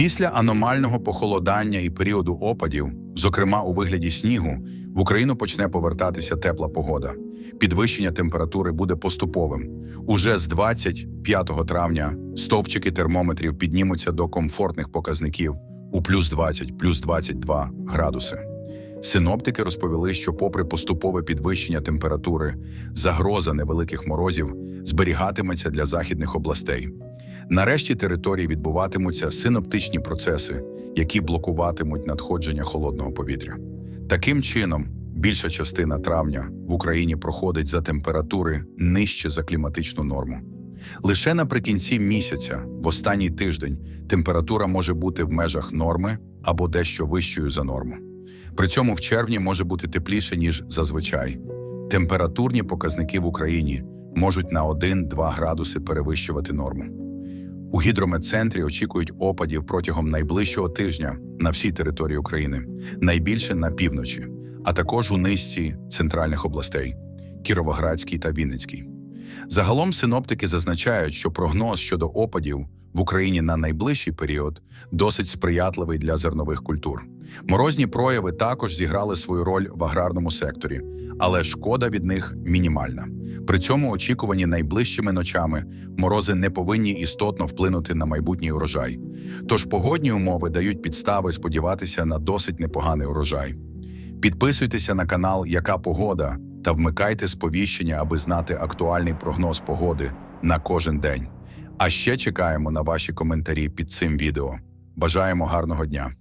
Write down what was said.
Після аномального похолодання і періоду опадів, зокрема у вигляді снігу, в Україну почне повертатися тепла погода. Підвищення температури буде поступовим. Уже з 25 травня стовпчики термометрів піднімуться до комфортних показників у плюс 20, плюс 22 градуси. Синоптики розповіли, що, попри поступове підвищення температури, загроза невеликих морозів зберігатиметься для західних областей. Нарешті території відбуватимуться синоптичні процеси, які блокуватимуть надходження холодного повітря. Таким чином, більша частина травня в Україні проходить за температури нижче за кліматичну норму. Лише наприкінці місяця, в останній тиждень, температура може бути в межах норми або дещо вищою за норму. При цьому в червні може бути тепліше, ніж зазвичай. Температурні показники в Україні можуть на 1-2 градуси перевищувати норму. У гідрометцентрі очікують опадів протягом найближчого тижня на всій території України, найбільше на півночі, а також у низці центральних областей Кіровоградській та Вінницькій. Загалом синоптики зазначають, що прогноз щодо опадів в Україні на найближчий період досить сприятливий для зернових культур. Морозні прояви також зіграли свою роль в аграрному секторі, але шкода від них мінімальна. При цьому очікувані найближчими ночами морози не повинні істотно вплинути на майбутній урожай. Тож погодні умови дають підстави сподіватися на досить непоганий урожай. Підписуйтеся на канал Яка погода та вмикайте сповіщення, аби знати актуальний прогноз погоди на кожен день. А ще чекаємо на ваші коментарі під цим відео. Бажаємо гарного дня!